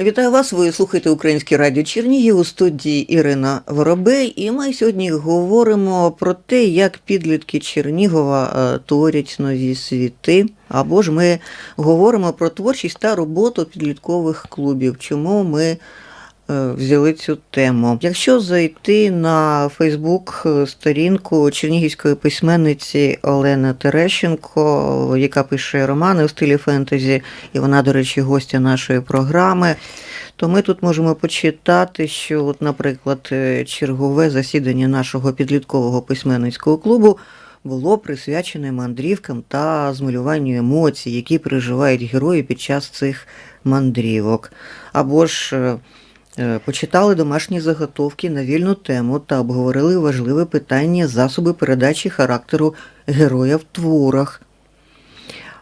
Вітаю вас. Ви слухаєте Українське радіо Чернігів у студії Ірина Воробей. І ми сьогодні говоримо про те, як підлітки Чернігова е, творять нові світи. Або ж ми говоримо про творчість та роботу підліткових клубів. Чому ми взяли цю тему? Якщо зайти на Фейсбук сторінку чернігівської письменниці Олени Терещенко, яка пише романи в стилі фентезі, і вона, до речі, гостя нашої програми. То ми тут можемо почитати, що, от, наприклад, е, чергове засідання нашого підліткового письменницького клубу було присвячене мандрівкам та змалюванню емоцій, які переживають герої під час цих мандрівок. Або ж е, е, почитали домашні заготовки на вільну тему та обговорили важливе питання засоби передачі характеру героя в творах.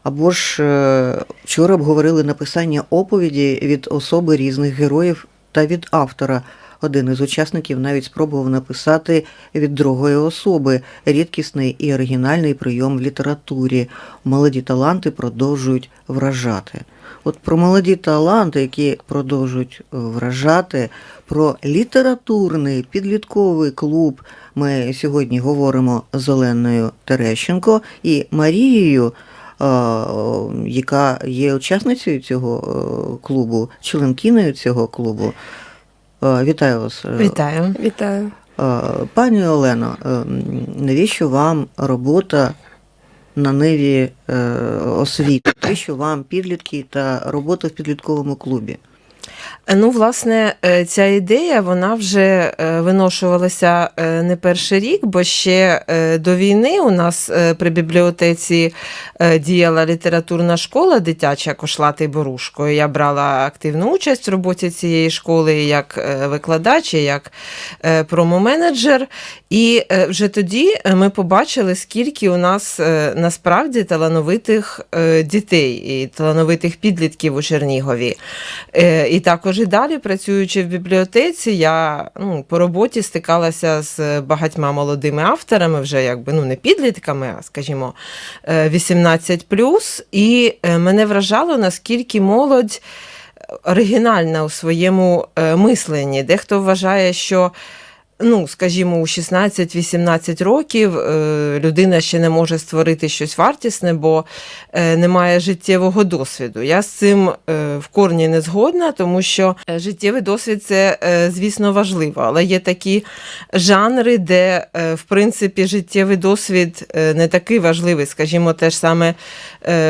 Або ж е, вчора обговорили написання оповіді від особи різних героїв та від автора. Один із учасників навіть спробував написати від другої особи рідкісний і оригінальний прийом в літературі. Молоді таланти продовжують вражати. От про молоді таланти, які продовжують е, вражати, про літературний підлітковий клуб ми сьогодні говоримо з Оленою Терещенко і Марією е, яка є учасницею цього е, клубу, членкиною цього клубу. Е, Вітаю вас. Е, Вітаю. Вітаю. е, Пані Олено, навіщо вам робота на ниві освіти? Навіщо вам підлітки та робота в підлітковому клубі? Ну, власне, ця ідея вона вже е, виношувалася е, не перший рік, бо ще е, до війни у нас е, при бібліотеці діяла літературна школа дитяча Кошлати Борушко. Я брала активну участь в роботі цієї школи як викладач, як промоменеджер. І вже тоді ми побачили, скільки у нас насправді талановитих дітей і талановитих підлітків у Чернігові. І також і далі, працюючи в бібліотеці, я ну, по роботі стикалася з багатьма молодими авторами, вже якби ну не підлітками, а скажімо, е, 18 І е, мене вражало, наскільки молодь оригінальна у своєму е, мисленні. Дехто вважає, що. Ну, скажімо, у 16-18 років е, людина ще не може створити щось вартісне, бо е, немає життєвого досвіду. Я з цим е, в корні не згодна, тому що життєвий досвід це, звісно, важливо, але є такі жанри, де, в принципі, життєвий досвід не такий важливий. Скажімо, те ж саме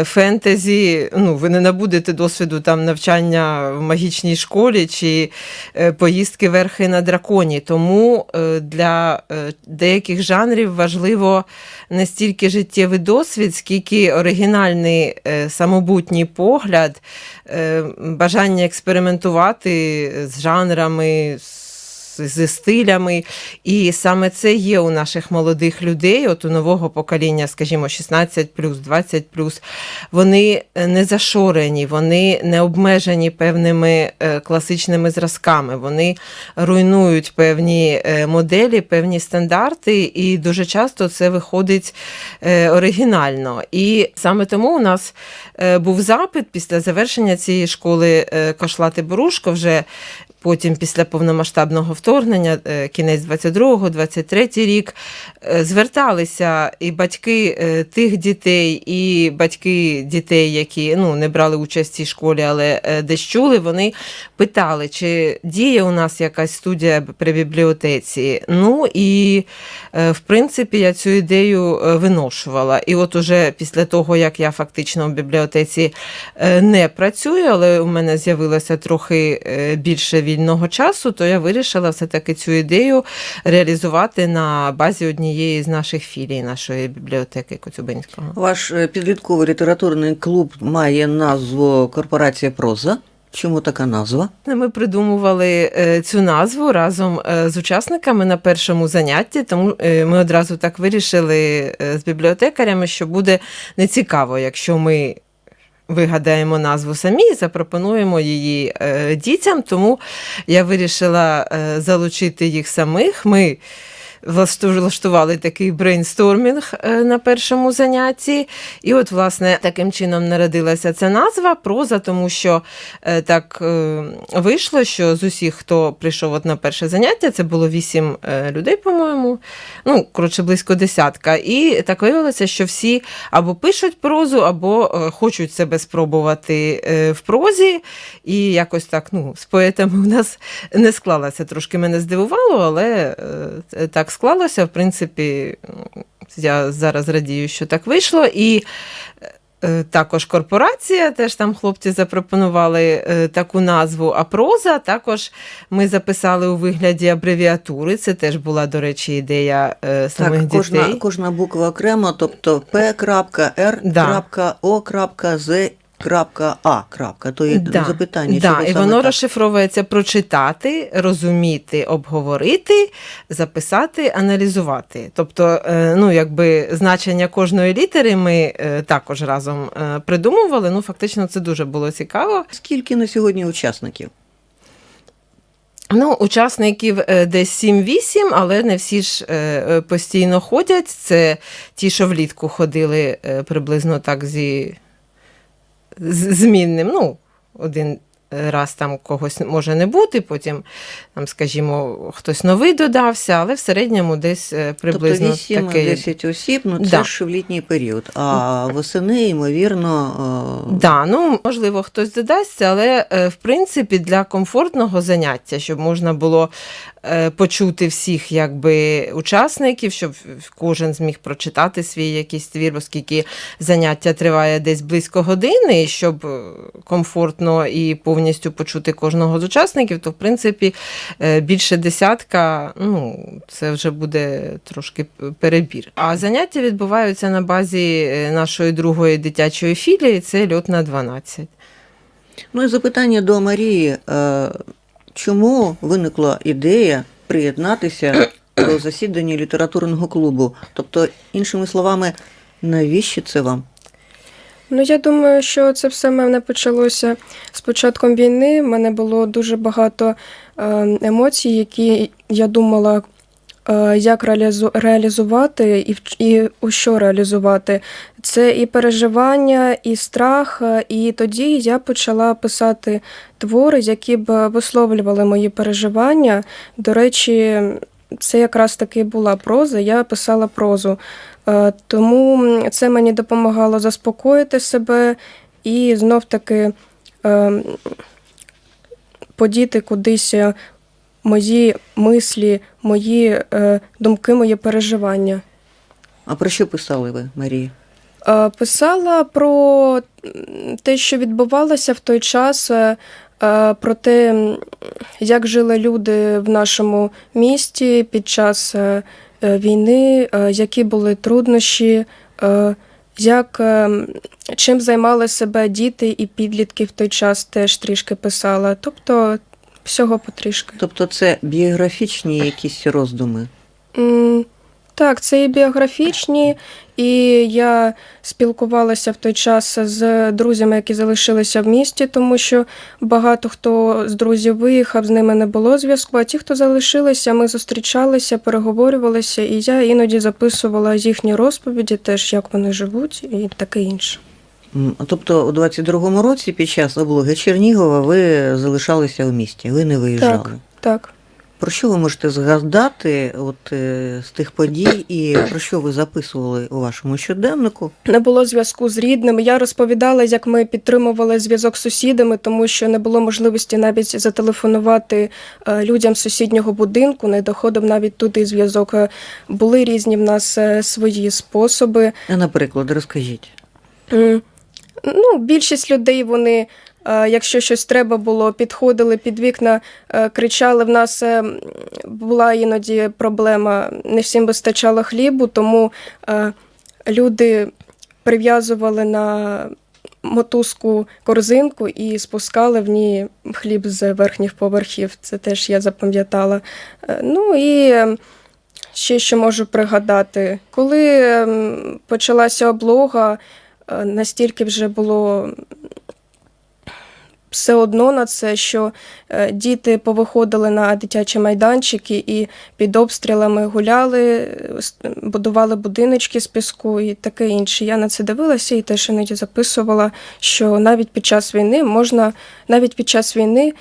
фентезі. Ну, ви не набудете досвіду там навчання в магічній школі чи поїздки верхи на драконі. Тому е, для е, деяких жанрів важливо не стільки життєвий досвід, скільки оригінальний е, самобутній погляд, бажання експериментувати з жанрами. з- Зі стилями, і саме це є у наших молодих людей, от у нового покоління, скажімо, 16 20 вони е, не зашорені, вони не обмежені певними е, класичними зразками. Вони руйнують певні е, моделі, певні стандарти, і дуже часто це виходить оригінально. І саме тому у нас був запит після завершення цієї школи Кошлати Борушко вже. Потім, після повномасштабного вторгнення, е, кінець 22-го, 23-й рік, е, зверталися і батьки е, тих дітей, і батьки дітей, які ну, не брали участь в цій школі, але десь чули, вони питали, чи діє у нас якась студія при бібліотеці. Ну і в принципі я цю ідею виношувала. І от уже після того, як я фактично в бібліотеці не працюю, але у мене з'явилося трохи більше вільного часу, то я вирішила все-таки цю ідею реалізувати на базі однієї з наших філій нашої бібліотеки Коцюбинського. Ваш е, підлітковий літературний клуб має назву Корпорація Проза. Чому така назва? Ми придумували е, цю назву разом е, з учасниками на першому занятті, тому ми одразу так вирішили з бібліотекарями, що буде нецікаво, якщо ми. Вигадаємо назву самі запропонуємо її е, дітям, тому я вирішила е, залучити їх самих. Ми влаштували такий брейнстормінг е, на першому занятті. І от, власне, таким чином народилася ця назва проза, тому що е, так е, вийшло, що з усіх, хто прийшов от на перше заняття, це було вісім людей, по-моєму, ну, коротше, близько десятка. І так виявилося, що всі або пишуть прозу, або хочуть себе спробувати в прозі. І якось так, ну, з поетами у нас не склалося. Трошки мене здивувало, але е, так склалося. В принципі, я зараз радію, що так вийшло. І е, також корпорація, теж там хлопці запропонували е, таку назву. А проза також ми записали у вигляді абревіатури. Це теж була, до речі, ідея е, самих Так, кожна, дітей. кожна буква окремо, тобто П, Р, Да. О, З, А. То є запитання. да, і воно так? розшифровується прочитати, розуміти, обговорити, записати, аналізувати. Тобто, е, ну, якби значення кожної літери ми е, також разом е, придумували. Ну, фактично, це дуже було цікаво. Скільки на сьогодні учасників? Ну, учасників десь 7-8, але не всі ж постійно ходять. Це ті, що влітку ходили приблизно так зі змінним. Ну, один раз там когось може не бути, потім, там, скажімо, хтось новий додався, але в середньому десь е, приблизно тобто таке. 8-10 осіб, ну це Да. ж в літній період. А восени, ймовірно, е, Да, ну можливо, хтось додасться, але е, в принципі для комфортного заняття, щоб можна було почути всіх якби учасників, щоб кожен зміг прочитати свій якийсь твір, оскільки заняття триває десь близько години, щоб е, комфортно і повністю почути кожного з учасників, то в принципі е, більше десятка, ну це вже буде трошки перебір. А заняття відбуваються на базі е, нашої другої дитячої філії, це льот на 12. Ну і запитання до Марії. Чому виникла ідея приєднатися до засідання літературного клубу? Тобто, іншими словами, навіщо це вам? Ну, я думаю, що це все в мене почалося з початком війни. У мене було дуже багато е, емоцій, які я думала, як реалізу- реалізувати і, і у що реалізувати. Це і переживання, і страх. е, І тоді я почала писати твори, які б висловлювали мої переживання. До речі, це якраз таки була проза, я писала прозу. Е, Тому це мені допомагало заспокоїти себе і знов таки е, подіти кудись е, мої мислі, мої е, думки, мої переживання. А про що писали ви, Марія? Е, Писала про те, що відбувалося в той час, е, е, про те, як жили люди в нашому місті під час е, е, війни, е, які були труднощі, е, як, е, чим займали себе діти і підлітки в той час теж трішки писала. Тобто всього потрішки. Тобто, це біографічні якісь роздуми. М, Так, це і біографічні, і я спілкувалася в той час з друзями, які залишилися в місті, тому що багато хто з друзів виїхав, з ними не було зв'язку. А ті, хто залишилися, ми зустрічалися, переговорювалися, і я іноді записувала їхні розповіді, теж як вони живуть, і таке інше. Тобто, у 22-му році під час облоги Чернігова ви залишалися в місті, ви не виїжджали. Так. Так. Про що ви можете згадати от, е, з тих подій і про що ви записували у вашому щоденнику? Не було зв'язку з рідними. Я розповідала, як ми підтримували зв'язок з сусідами, тому що не було можливості навіть зателефонувати е, людям з сусіднього будинку. Не доходив навіть туди зв'язок. Е, Були різні в нас свої способи. А, Наприклад, розкажіть. Ну, більшість людей вони. е, Якщо щось треба було, підходили під вікна, е, кричали. В нас е, була іноді проблема, не всім вистачало хлібу, тому люди прив'язували на мотузку корзинку і спускали в ній хліб з верхніх поверхів. Це теж я запам'ятала. Ну і ще що можу пригадати. Коли ем, почалася облога, настільки вже було все одно на це, що е, діти повиходили на дитячі майданчики і під обстрілами гуляли, будували будиночки з піску і таке інше. Я на це дивилася і теж іноді записувала, що навіть під час війни можна, навіть під час війни.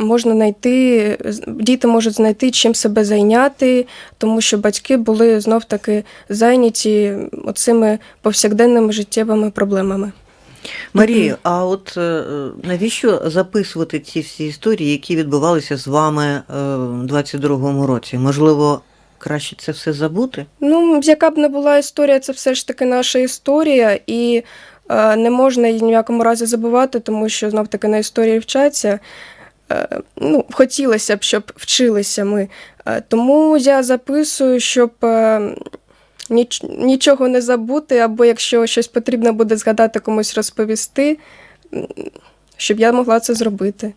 Можна знайти, діти можуть знайти чим себе зайняти, тому що батьки були знов таки зайняті оцими повсякденними життєвими проблемами. Марія, а от е, навіщо записувати ці всі історії, які відбувалися з вами е, в 22-му році? Можливо, краще це все забути? Ну, яка б не була історія, це все ж таки наша історія, і е, не можна її ні в якому разі забувати, тому що знов таки на історії вчаться. Е, ну, хотілося б, щоб вчилися ми. Е, тому я записую, щоб е, нічого не забути, або якщо щось потрібно буде згадати комусь розповісти, щоб я могла це зробити.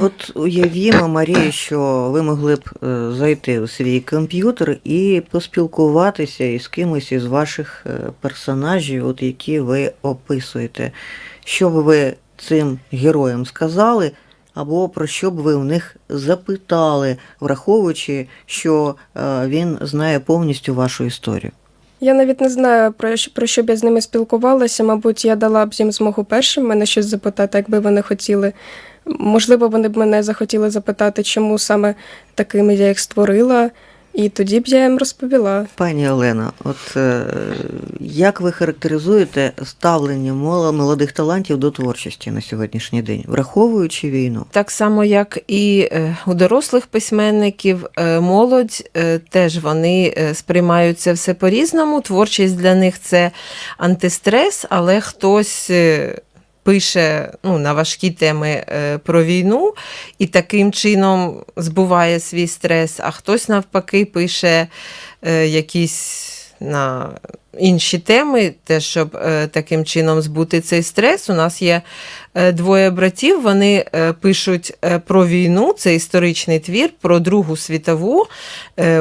От уявімо, Марія, що ви могли б зайти у свій комп'ютер і поспілкуватися із кимось із ваших персонажів, от які ви описуєте. Що б ви цим героям сказали, або про що б ви у них запитали, враховуючи, що е, він знає повністю вашу історію. Я навіть не знаю, про що, про що б я з ними спілкувалася. Мабуть, я дала б їм змогу першим мене щось запитати, якби вони хотіли. Можливо, вони б мене захотіли запитати, чому саме такими я їх створила, і тоді б я їм розповіла. Пані Олена, от е, як ви характеризуєте ставлення мол- молодих талантів до творчості на сьогоднішній день, враховуючи війну? Так само, як і е, у дорослих письменників, е, молодь е, теж вони сприймають це все по-різному. Творчість для них це антистрес, але хтось. Пише ну, на важкі теми е, про війну і таким чином збуває свій стрес, а хтось навпаки пише е, якісь на інші теми, те, щоб е, таким чином збути цей стрес. У нас є двоє братів, вони пишуть про війну, це історичний твір, про Другу світову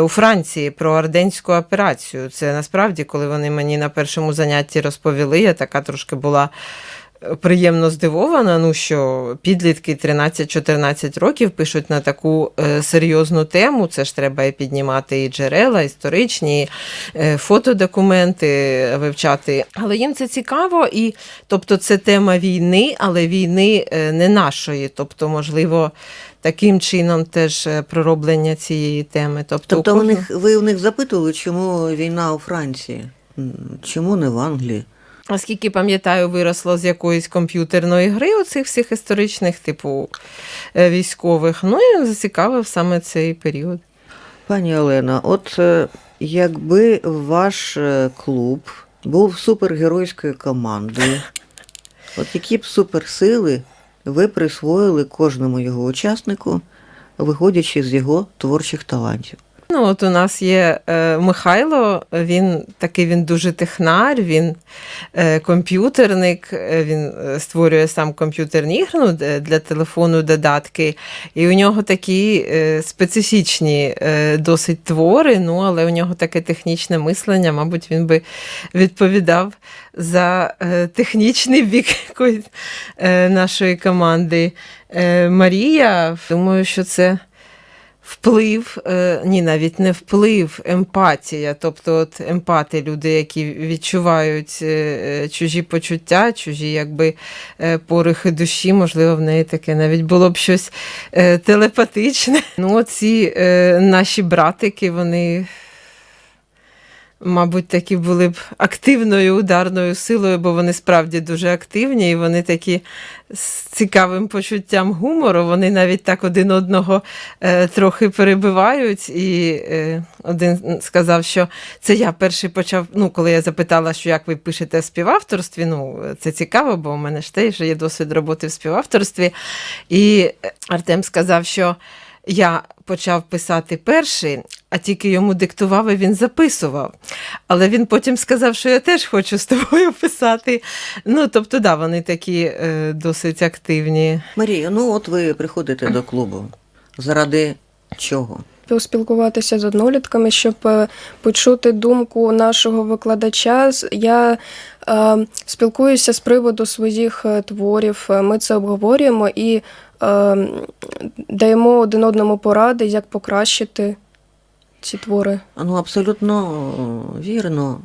у Франції, про Арденську операцію. Це насправді, коли вони мені на першому занятті розповіли, я така трошки була. Приємно здивована, ну що підлітки 13-14 років пишуть на таку е, серйозну тему. Це ж треба і піднімати і джерела, історичні, і, е, фотодокументи вивчати. Але їм це цікаво, і тобто це тема війни, але війни е, не нашої. Тобто, можливо, таким чином теж пророблення цієї теми. Тобто, Тобто у кожного- них, ви у них запитували, чому війна у Франції? Чому не в Англії? Наскільки пам'ятаю, виросло з якоїсь комп'ютерної гри оцих всіх історичних, типу е, військових. Ну і зацікавив саме цей період. Пані Олена, от е, якби ваш е, клуб був супергеройською командою, от які б суперсили ви присвоїли кожному його учаснику, виходячи з його творчих талантів? Ну, от у нас є е, Михайло, він такий він дуже технар, він е, комп'ютерник, е, він е, створює сам комп'ютерні ігри ну, для телефону додатки. І у нього такі е, специфічні е, досить твори, ну, але у нього таке технічне мислення, мабуть, він би відповідав за е, технічний бік е, нашої команди. Е, Марія, думаю, що це вплив, е, ні, навіть не вплив, емпатія. Тобто, от емпати, люди, які відчувають е, е, чужі почуття, чужі якби порихи душі, можливо, в неї таке навіть було б щось телепатичне. Ну, ці наші братики, вони. Мабуть, такі були б активною ударною силою, бо вони справді дуже активні, і вони такі з цікавим почуттям гумору. Вони навіть так один одного е, трохи перебивають. І е, один сказав, що це я перший почав. Ну, коли я запитала, що як ви пишете в співавторстві, ну це цікаво, бо у мене ж теж є досвід роботи в співавторстві. І Артем сказав, що. Я почав писати перший, а тільки йому диктував і він записував. Але він потім сказав, що я теж хочу з тобою писати. Ну, тобто, да, вони такі е, досить активні. Марія, ну от ви приходите до клубу. Заради чого? поспілкуватися з однолітками, щоб е, почути думку нашого викладача. Я спілкуюся з приводу своїх е, творів. е, Ми це обговорюємо і е, даємо один одному поради, як покращити ці твори. Ну, абсолютно е, вірно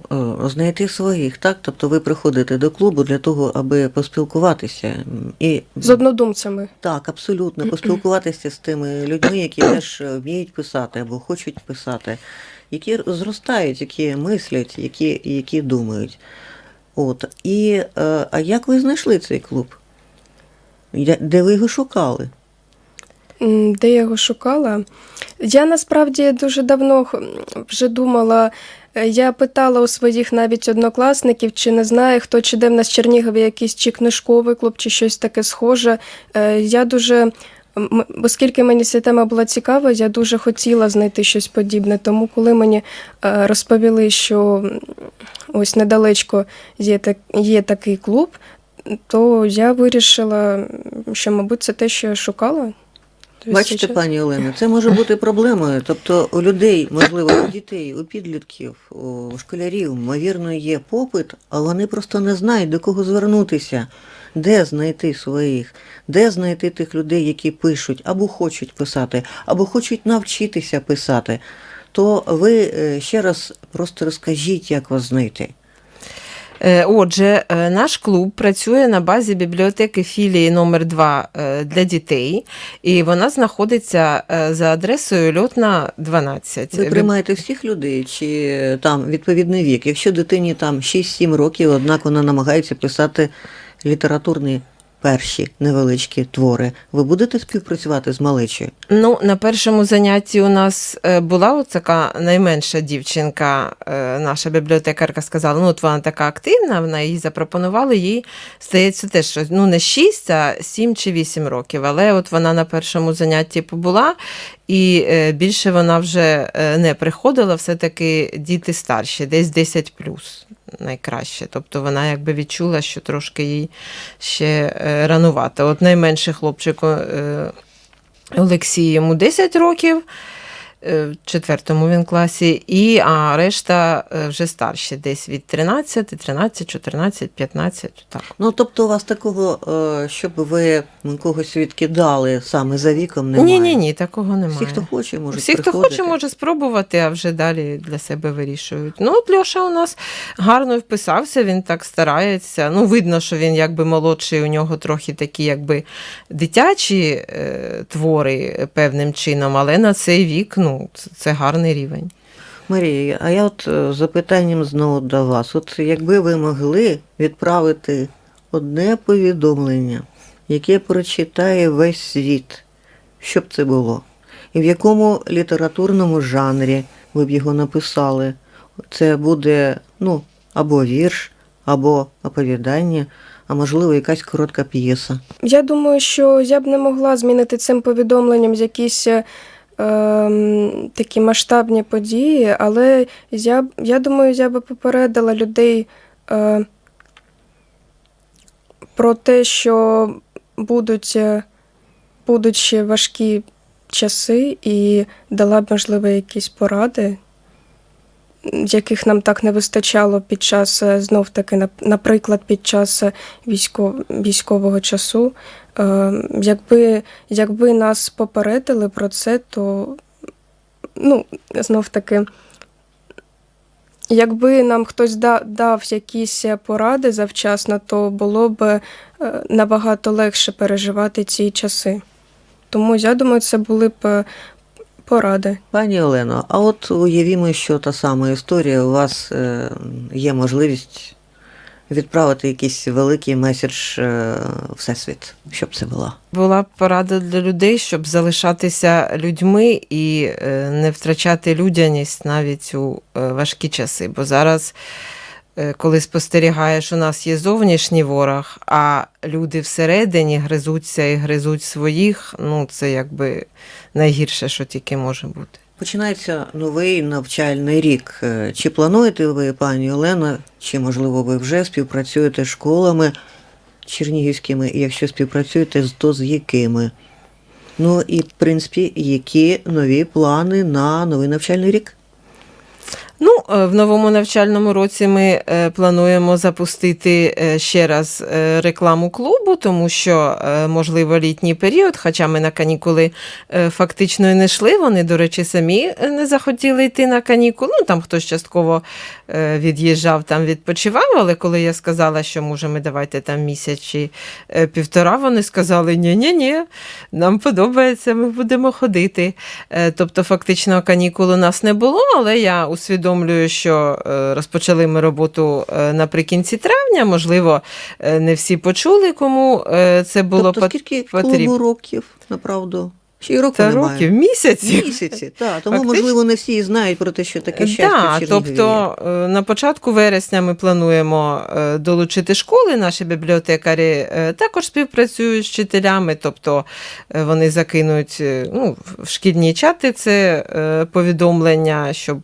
е, знайти своїх, так? Тобто ви приходите до клубу для того, аби поспілкуватися. І З однодумцями. так, абсолютно поспілкуватися з тими людьми, які теж е, вміють писати або хочуть писати, які зростають, які мислять, які, які думають. От. І е, а як ви знайшли цей клуб? Де ви його шукали? Де я його шукала? Я насправді дуже давно вже думала. е, Я питала у своїх навіть однокласників, чи не знає хто, чи де в нас в Чернігові якийсь чи книжковий клуб, чи щось таке схоже. Е, Я дуже, оскільки мені ця тема була цікава, я дуже хотіла знайти щось подібне. Тому, коли мені е, розповіли, що ось недалечко є, так, є такий клуб, то я вирішила, що, мабуть, це те, що я шукала. Тобто Бачите, пані Олено, це може бути проблемою. Тобто у людей, можливо, у дітей, у підлітків, у школярів, ймовірно, є попит, а вони просто не знають, до кого звернутися, де знайти своїх, де знайти тих людей, які пишуть, або хочуть писати, або хочуть навчитися писати. То ви е, ще раз просто розкажіть, як вас знайти. Е, Отже, е, наш клуб працює на базі бібліотеки філії номер 2 для дітей, і вона знаходиться за адресою Льотна 12. Ви приймаєте всіх людей, чи там відповідний вік? Якщо дитині там 6-7 років, однак вона намагається писати літературні перші невеличкі твори, ви будете співпрацювати з малечою? Ну, на першому занятті у нас е, була така найменша дівчинка, е, наша бібліотекарка сказала, ну от вона така активна, вона їй запропонували, їй здається теж щось, ну не 6, а 7 чи 8 років. Але от вона на першому занятті побула, і е, більше вона вже не приходила, все-таки діти старші, десь 10 плюс найкраще. Тобто вона якби відчула, що трошки їй ще ранувати. ранувато. От найменший хлопчик. е, Олексій йому 10 років, е, в четвертому він класі, і а решта е, вже старші, десь від 13, 13, 14, 15. Так. Ну тобто у вас такого, е, щоб ви когось відкидали саме за віком, немає? Ні, ні, ні, такого немає. Всі, хто хоче, можуть Всі, хто хоче, може спробувати, а вже далі для себе вирішують. Ну, от Льоша у нас гарно вписався, він так старається. Ну, видно, що він якби молодший, у нього трохи такі, якби дитячі е, твори певним чином, але на цей вік ну, це, це гарний рівень. Марія, а я от е, запитанням знову до вас. От якби ви могли відправити одне повідомлення, яке прочитає весь світ, що б це було? І в якому літературному жанрі ви б його написали? Це буде ну, або вірш, або оповідання, а можливо, якась коротка п'єса. Я думаю, що я б не могла змінити цим повідомленням якісь е, ем, такі масштабні події, але я, я думаю, я би попередила людей е, про те, що будуть, е, будуть ще важкі часи, і дала б, можливо, якісь поради. Яких нам так не вистачало під час е, знов таки, наприклад, під час е, військового часу. Е, якби, якби нас попередили про це, то ну, знов таки, якби нам хтось да, дав якісь поради завчасно, то було б набагато легше переживати ці часи. Тому я думаю, це були б поради. Пані Олено, а от уявімо, що та сама історія, у вас е, є можливість відправити якийсь великий меседж е, Всесвіт. Що б це було? Була б порада для людей, щоб залишатися людьми і е, не втрачати людяність навіть у важкі часи. Бо зараз, коли спостерігаєш, у нас є зовнішній ворог, а люди всередині гризуться і гризуть своїх, ну це якби найгірше, що тільки може бути. Починається новий навчальний рік. Е, Чи плануєте ви, пані Олена, чи можливо ви вже співпрацюєте з школами чернігівськими, і якщо співпрацюєте, то з якими? Ну і в принципі, які нові плани на новий навчальний рік? Ну, е, в новому навчальному році ми е, плануємо запустити е, ще раз рекламу клубу, тому що, можливо, літній період, хоча ми на канікули фактично і не йшли. Вони, до речі, самі не захотіли йти на канікули. Ну, там хтось частково від'їжджав, там відпочивав, але коли я сказала, що може ми давайте там місяць чи півтора, вони сказали: ні-ні-ні, нам подобається, ми будемо ходити. Тобто, фактично, канікул у нас не було, але я усвідомлюю, що е, розпочали ми роботу е, наприкінці травня. Можливо, е, не всі почули, кому це було тобто, скільки потрібно. років, направду? Ще й року Та немає. років, місяці. Місяці, так. Тому, Фактично- можливо, не всі знають про те, що таке щастя в тобто на початку вересня ми плануємо долучити школи. Наші бібліотекарі також співпрацюють з вчителями, тобто вони закинуть ну, в шкільні чати це повідомлення, щоб.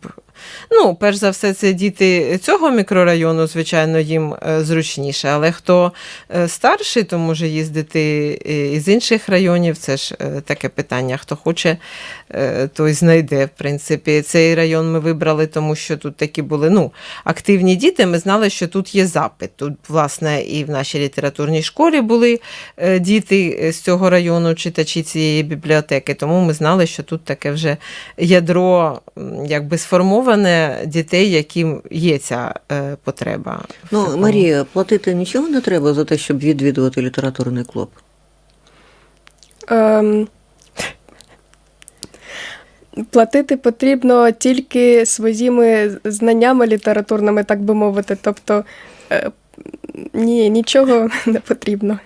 Ну, перш за все, це діти цього мікрорайону, звичайно, їм е, зручніше. Але хто е, старший, то може їздити і з інших районів. Це ж е, таке питання. Хто хоче, е, той знайде. В принципі, цей район ми вибрали, тому що тут такі були ну, активні діти. Ми знали, що тут є запит. Тут, власне, і в нашій літературній школі були е, діти з цього району, читачі цієї бібліотеки. Тому ми знали, що тут таке вже ядро якби сформоване дітей, яким є ця е, потреба. Ну. Марія, платити нічого не треба за те, щоб відвідувати літературний клуб. Ем, платити потрібно тільки своїми знаннями літературними, так би мовити. Тобто, е, ні, нічого не потрібно.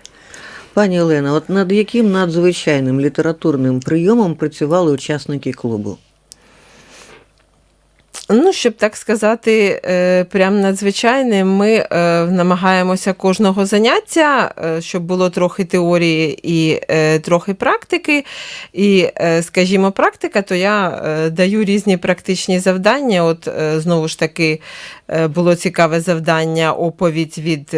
Пані Олена, от над яким надзвичайним літературним прийомом працювали учасники клубу? Ну, щоб так сказати, е, прям надзвичайним, ми е, намагаємося кожного заняття, е, щоб було трохи теорії і трохи практики. І, скажімо, практика, то я даю різні практичні завдання. От знову ж таки було цікаве завдання оповідь від.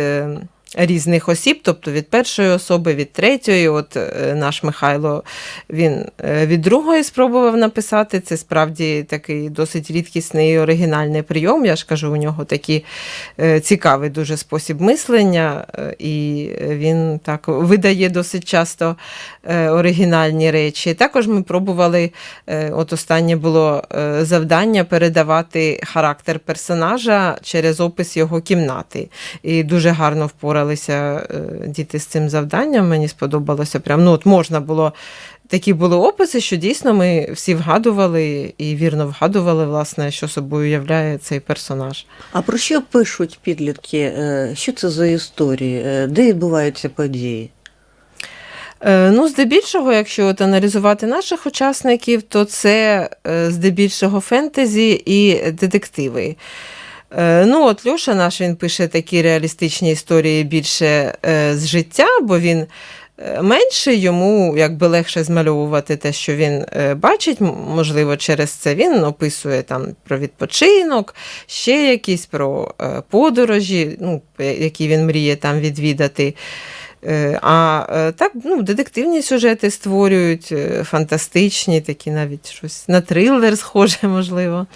Різних осіб, тобто від першої особи, від третьої. От е, наш Михайло він е, від другої спробував написати. Це справді такий досить рідкісний і оригінальний прийом. Я ж кажу, у нього такий е, цікавий дуже спосіб мислення, і він так видає досить часто оригінальні речі. Також ми пробували, от останнє було завдання передавати характер персонажа через опис його кімнати. І дуже гарно впоралися е, діти з цим завданням. Мені сподобалося прям. Ну, от можна було. Такі були описи, що дійсно ми всі вгадували і вірно вгадували, власне, що собою являє цей персонаж. А про що пишуть підлітки? Е, Що це за історії? Е, Де відбуваються події? Ну, здебільшого, якщо от аналізувати наших учасників, то це здебільшого фентезі і детективи. Е, Ну, от Льоша наш він пише такі реалістичні історії більше е, з життя, бо він е, менший, йому якби легше змальовувати те, що він бачить. Можливо, через це він описує там про відпочинок, ще якісь про подорожі, ну, які він мріє там відвідати. А так, ну, детективні сюжети створюють, фантастичні, такі навіть щось на трилер схоже, можливо.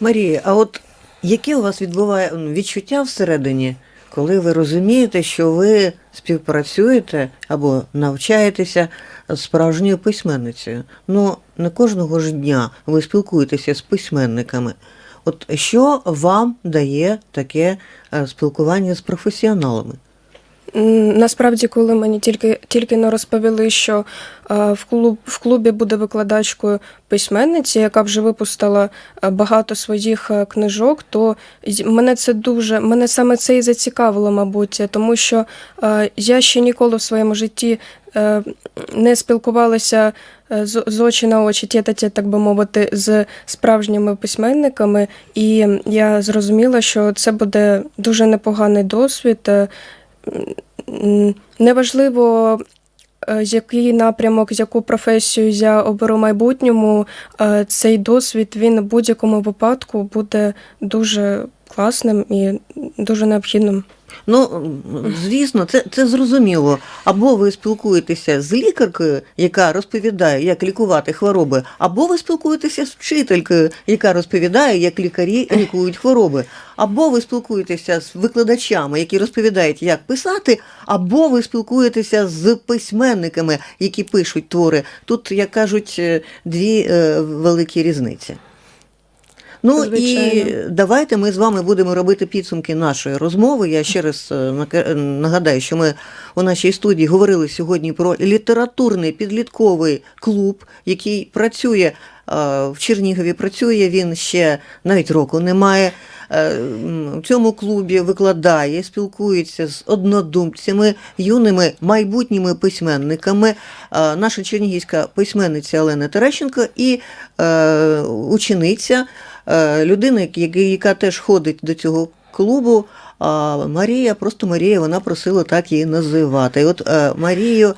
Марія, а от яке у вас відбуває відчуття всередині, коли ви розумієте, що ви співпрацюєте або навчаєтеся з справжньою письменницею? Ну, не кожного ж дня ви спілкуєтеся з письменниками. От що вам дає таке е, спілкування з професіоналами? Насправді, коли мені тільки, тільки не розповіли, що е, в, клуб, в клубі буде викладачкою письменниці, яка вже випустила е, багато своїх е, книжок, то мене це дуже, мене саме це і зацікавило, мабуть, тому що я ще ніколи в своєму житті не спілкувалася з, очі на очі, тєта так би мовити, з справжніми письменниками, і я зрозуміла, що це буде дуже непоганий досвід. Е, Неважливо, з який напрямок, яку професію я оберу в майбутньому, е, цей досвід він в будь-якому випадку буде дуже класним і дуже необхідним. Ну, звісно, це, це зрозуміло. Або ви спілкуєтеся з лікаркою, яка розповідає, як лікувати хвороби, або ви спілкуєтеся з вчителькою, яка розповідає, як лікарі лікують хвороби, або ви спілкуєтеся з викладачами, які розповідають, як писати, або ви спілкуєтеся з письменниками, які пишуть твори. Тут, як кажуть, е, дві е, великі різниці. Ну і давайте ми з вами будемо робити підсумки нашої розмови. Я ще раз е, нагадаю, що ми у нашій студії говорили сьогодні про літературний підлітковий клуб, який працює е, в Чернігові. Працює він ще навіть року немає. Е, В цьому клубі викладає, спілкується з однодумцями, юними майбутніми письменниками. Е, Наша чернігівська письменниця Олена Терещенко і е, учениця, е, людина, яка, теж ходить до цього клубу. А Марія, просто Марія, вона просила так її називати. І от е, Марію, е,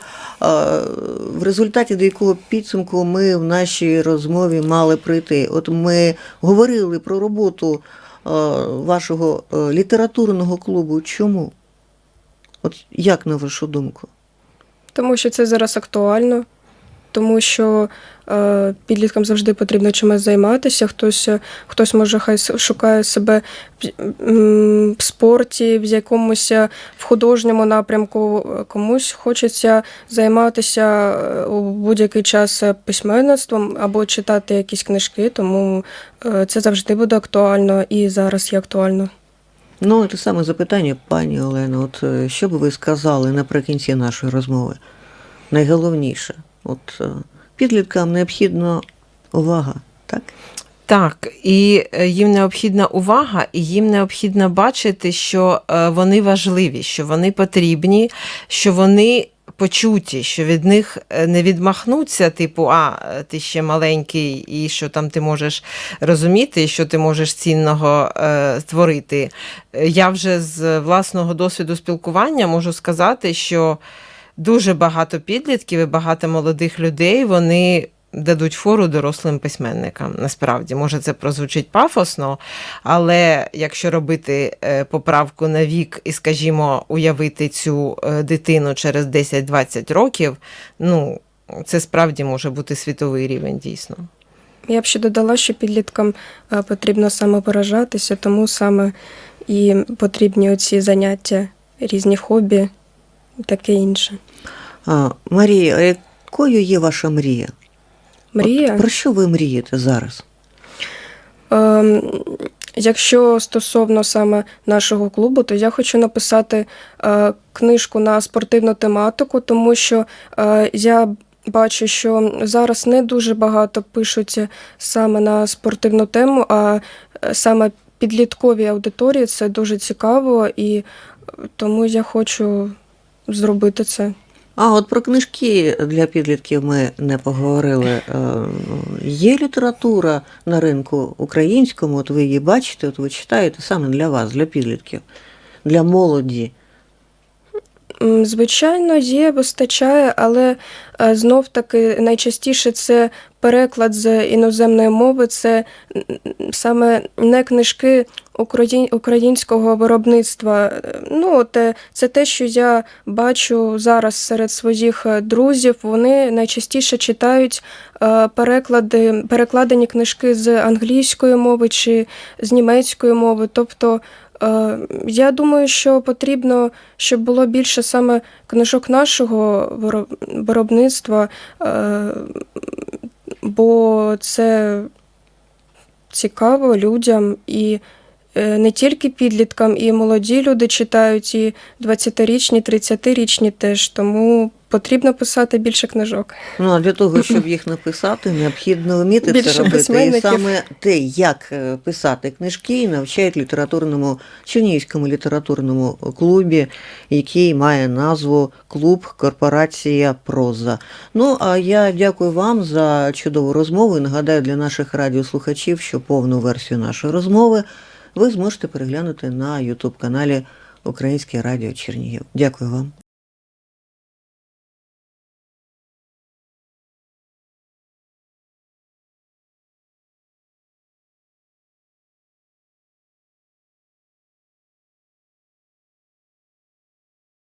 в результаті до якого підсумку ми в нашій розмові мали прийти. От ми говорили про роботу вашого літературного клубу. Чому? От як на вашу думку? Тому що це зараз актуально, тому що е, підліткам завжди потрібно чимось займатися. Хтось, е, хтось може хай шукає себе в, спорті, в якомусь е, в художньому напрямку, комусь хочеться займатися е, у будь-який час письменництвом або читати якісь книжки, тому це завжди буде актуально і зараз є актуально. Ну, те саме запитання, пані Олено. От що б ви сказали наприкінці нашої розмови? Найголовніше, от е, підліткам необхідна увага, так? Так, і е, їм необхідна увага, і їм необхідно бачити, що е, вони важливі, що вони потрібні, що вони почуті, що від них не відмахнуться, типу, а ти ще маленький, і що там ти можеш розуміти, що ти можеш цінного е, створити. Я вже з власного досвіду спілкування можу сказати, що дуже багато підлітків і багато молодих людей вони дадуть фору дорослим письменникам. Насправді, може, це прозвучить пафосно, але якщо робити е, поправку на вік і, скажімо, уявити цю е, дитину через 10-20 років, ну це справді може бути світовий рівень дійсно. Я б ще додала, що підліткам е, потрібно самовиражатися, тому саме і потрібні оці заняття, різні хобі, таке інше. А, Марія, а якою є ваша мрія? Мрія. От про що ви мрієте зараз? Ем, Якщо стосовно саме нашого клубу, то я хочу написати е, книжку на спортивну тематику, тому що е, я бачу, що зараз не дуже багато пишуть саме на спортивну тему, а е, саме підлітковій аудиторії це дуже цікаво, і е, тому я хочу зробити це. А от про книжки для підлітків ми не поговорили. Е, Є література на ринку українському, от ви її бачите, от ви читаєте саме для вас, для підлітків, для молоді. Звичайно, є, вистачає, але е, знов таки найчастіше це переклад з іноземної мови, це саме не книжки українського виробництва. Ну, те, це те, що я бачу зараз серед своїх е, друзів. Вони найчастіше читають е, переклади, перекладені книжки з англійської мови чи з німецької мови. Тобто Е, Я думаю, що потрібно, щоб було більше саме книжок нашого виробництва, бо це цікаво людям і е, не тільки підліткам, і молоді люди читають, і 20-річні, 30-річні теж. Тому потрібно писати більше книжок. Ну а для того, щоб їх написати, необхідно вміти Більше це робити. І саме те, як е, писати книжки, навчають літературному Чернігівському літературному клубі, який має назву Клуб Корпорація Проза. Ну а я дякую вам за чудову розмову. І нагадаю для наших радіослухачів, що повну версію нашої розмови ви зможете переглянути на Ютуб каналі Українське Радіо Чернігів. Дякую вам.